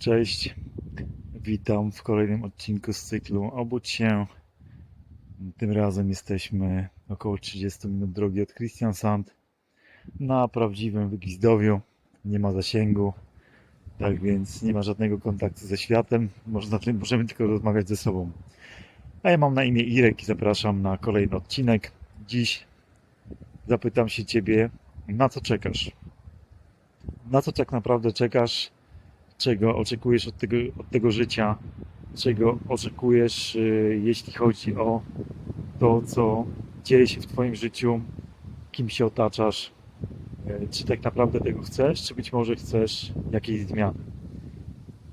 Cześć, witam w kolejnym odcinku z cyklu Obudź się. Tym razem jesteśmy około 30 minut drogi od Christiansand na prawdziwym wygwizdowiu. Nie ma zasięgu, tak więc nie ma żadnego kontaktu ze światem. Można, możemy tylko rozmawiać ze sobą. A ja mam na imię Irek i zapraszam na kolejny odcinek. Dziś zapytam się Ciebie, na co czekasz? Na co tak naprawdę czekasz? Czego oczekujesz od tego, od tego życia, czego oczekujesz, y, jeśli chodzi o to, co dzieje się w Twoim życiu, kim się otaczasz, y, czy tak naprawdę tego chcesz, czy być może chcesz jakiejś zmiany.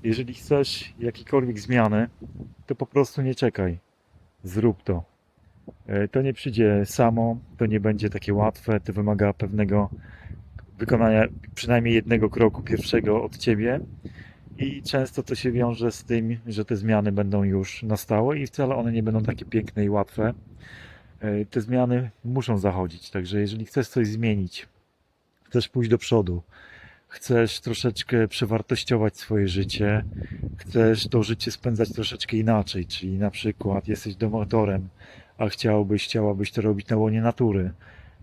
Jeżeli chcesz jakiejkolwiek zmiany, to po prostu nie czekaj. Zrób to. Y, To nie przyjdzie samo, to nie będzie takie łatwe, to wymaga pewnego wykonania przynajmniej jednego kroku pierwszego od ciebie. I często to się wiąże z tym, że te zmiany będą już nastały i wcale one nie będą takie piękne i łatwe. E, Te zmiany muszą zachodzić, także jeżeli chcesz coś zmienić, chcesz pójść do przodu, chcesz troszeczkę przewartościować swoje życie, chcesz to życie spędzać troszeczkę inaczej, czyli na przykład jesteś domatorem, a chciałbyś, chciałabyś to robić na łonie natury,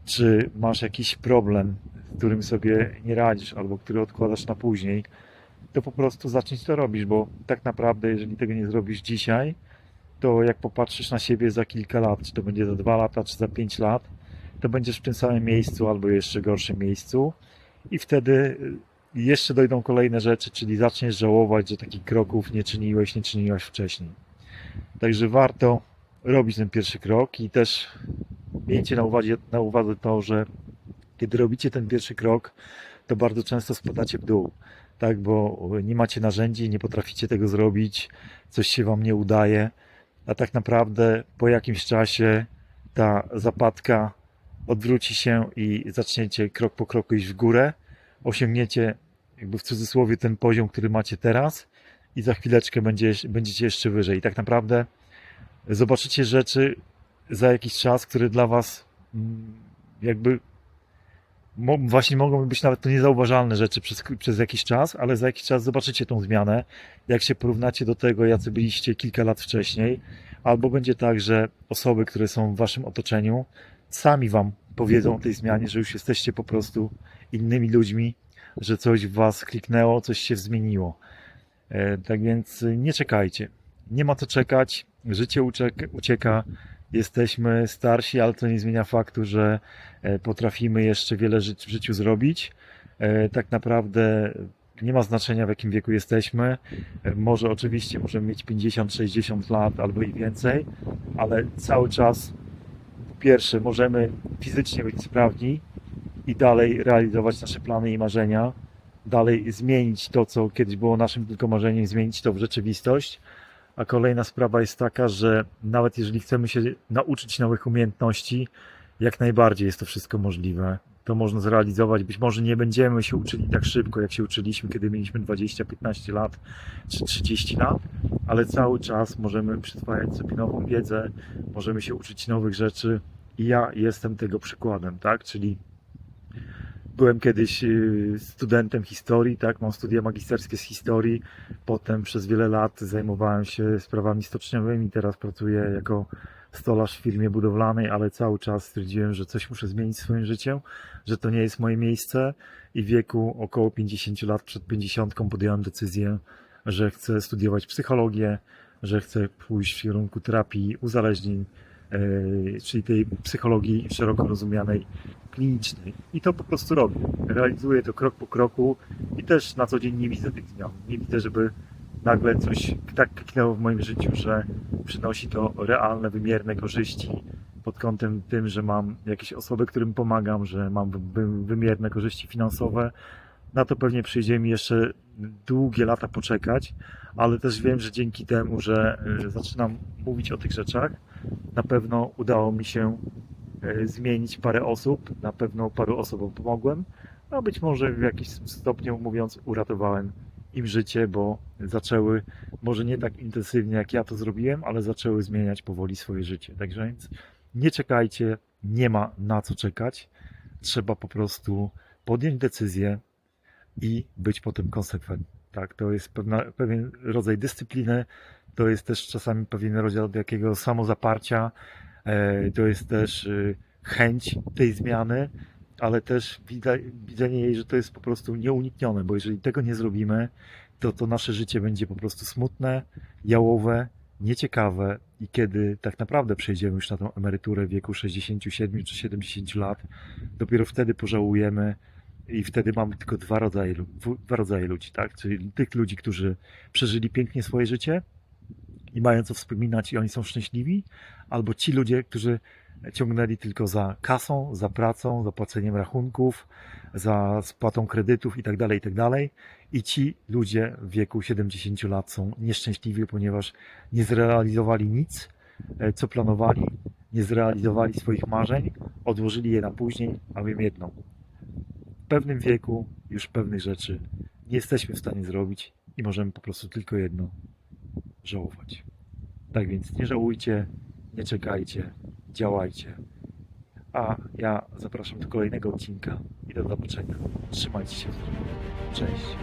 czy masz jakiś problem, którym sobie nie radzisz, albo który odkładasz na później, to po prostu zacznij to robić, bo tak naprawdę, jeżeli tego nie zrobisz dzisiaj, to jak popatrzysz na siebie za kilka lat, czy to będzie za dwa lata, czy za pięć lat, to będziesz w tym samym miejscu albo jeszcze gorszym miejscu i wtedy y, jeszcze dojdą kolejne rzeczy, czyli zaczniesz żałować, że takich kroków nie czyniłeś, nie czyniłaś wcześniej. Także warto robić ten pierwszy krok i też miejcie na uwadze, na uwadze to, że kiedy robicie ten pierwszy krok, to bardzo często spadacie w dół, tak, bo nie macie narzędzi, nie potraficie tego zrobić, coś się wam nie udaje, a tak naprawdę po jakimś czasie ta zapadka odwróci się i zaczniecie krok po kroku iść w górę, osiągniecie jakby w cudzysłowie ten poziom, który macie teraz i za chwileczkę będzie, będziecie jeszcze wyżej. I tak naprawdę zobaczycie rzeczy za jakiś czas, które dla was mm, jakby mo, właśnie mogą być nawet to niezauważalne rzeczy przez, przez jakiś czas, ale za jakiś czas zobaczycie tą zmianę, jak się porównacie do tego, jacy byliście kilka lat wcześniej, albo będzie tak, że osoby, które są w waszym otoczeniu, sami wam powiedzą o tej zmianie, że już jesteście po prostu innymi ludźmi, że coś w was kliknęło, coś się zmieniło. E, tak więc y, nie czekajcie. Nie ma co czekać. Życie ucieka. Jesteśmy starsi, ale to nie zmienia faktu, że e, potrafimy jeszcze wiele w życiu zrobić. E, Tak naprawdę nie ma znaczenia w jakim wieku jesteśmy. E, Może oczywiście możemy mieć 50, 60 lat albo i więcej, ale cały czas po pierwsze możemy fizycznie być sprawni i dalej realizować nasze plany i marzenia, dalej zmienić to, co kiedyś było naszym tylko marzeniem, zmienić to w rzeczywistość. A kolejna sprawa jest taka, że nawet jeżeli chcemy się nauczyć nowych umiejętności, jak najbardziej jest to wszystko możliwe. To można zrealizować. Być może nie będziemy się uczyli tak szybko, jak się uczyliśmy, kiedy mieliśmy 20-15 lat czy 30 lat, ale cały czas możemy przyswajać sobie nową wiedzę, możemy się uczyć nowych rzeczy i ja jestem tego przykładem, tak? Czyli byłem kiedyś y, studentem historii, tak? Mam studia magisterskie z historii. Potem przez wiele lat zajmowałem się sprawami stoczniowymi. Teraz pracuję jako stolarz w firmie budowlanej, ale cały czas stwierdziłem, że coś muszę zmienić w swoim życiu, że to nie jest moje miejsce i w wieku około 50 lat przed 50 podjąłem decyzję, że chcę studiować psychologię, że chcę pójść w kierunku terapii uzależnień, czyli tej psychologii szeroko rozumianej klinicznej. I to po prostu robię. Realizuję to krok po kroku i też na co dzień nie widzę tych zmian. Nie widzę, żeby nagle coś tak kliknęło w moim życiu, że przynosi to realne, wymierne korzyści pod kątem tym, że mam jakieś osoby, którym pomagam, że mam wy- wy- wymierne korzyści finansowe. Na to pewnie przyjdzie mi jeszcze długie lata poczekać, ale też wiem, że dzięki temu, że y, zaczynam mówić o tych rzeczach, na pewno udało mi się e, zmienić parę osób, na pewno paru osobom pomogłem, a być może w jakimś stopniu mówiąc uratowałem im życie, bo zaczęły, może nie tak intensywnie jak ja to zrobiłem, ale zaczęły zmieniać powoli swoje życie. Także więc nie czekajcie, nie ma na co czekać. Trzeba po prostu podjąć decyzję i być potem konsekwentnym. tak? To jest pewna, pewien rodzaj dyscypliny, to jest też czasami pewien rodzaj takiego samozaparcia, e, to jest też y, chęć tej zmiany, ale też widzenie jej, że to jest po prostu nieuniknione, bo jeżeli tego nie zrobimy, to to nasze życie będzie po prostu smutne, jałowe, nieciekawe i kiedy tak naprawdę przejdziemy już na tą emeryturę w wieku 67 czy 70 lat, dopiero wtedy pożałujemy i wtedy mamy tylko dwa rodzaje, dwa rodzaje ludzi, tak? Czyli tych ludzi, którzy przeżyli pięknie swoje życie i mają co wspominać i oni są szczęśliwi, albo ci ludzie, którzy ciągnęli tylko za kasą, za pracą, za płaceniem rachunków, za spłatą kredytów itd., itd. I ci ludzie w wieku 70 lat są nieszczęśliwi, ponieważ nie zrealizowali nic, e, co planowali, nie zrealizowali swoich marzeń, odłożyli je na później, a wiem jedno. W pewnym wieku już pewnych rzeczy nie jesteśmy w stanie zrobić i możemy po prostu tylko jedno żałować. Tak więc nie żałujcie, nie czekajcie, działajcie. A ja zapraszam do kolejnego odcinka i do zobaczenia. Trzymajcie się. Cześć.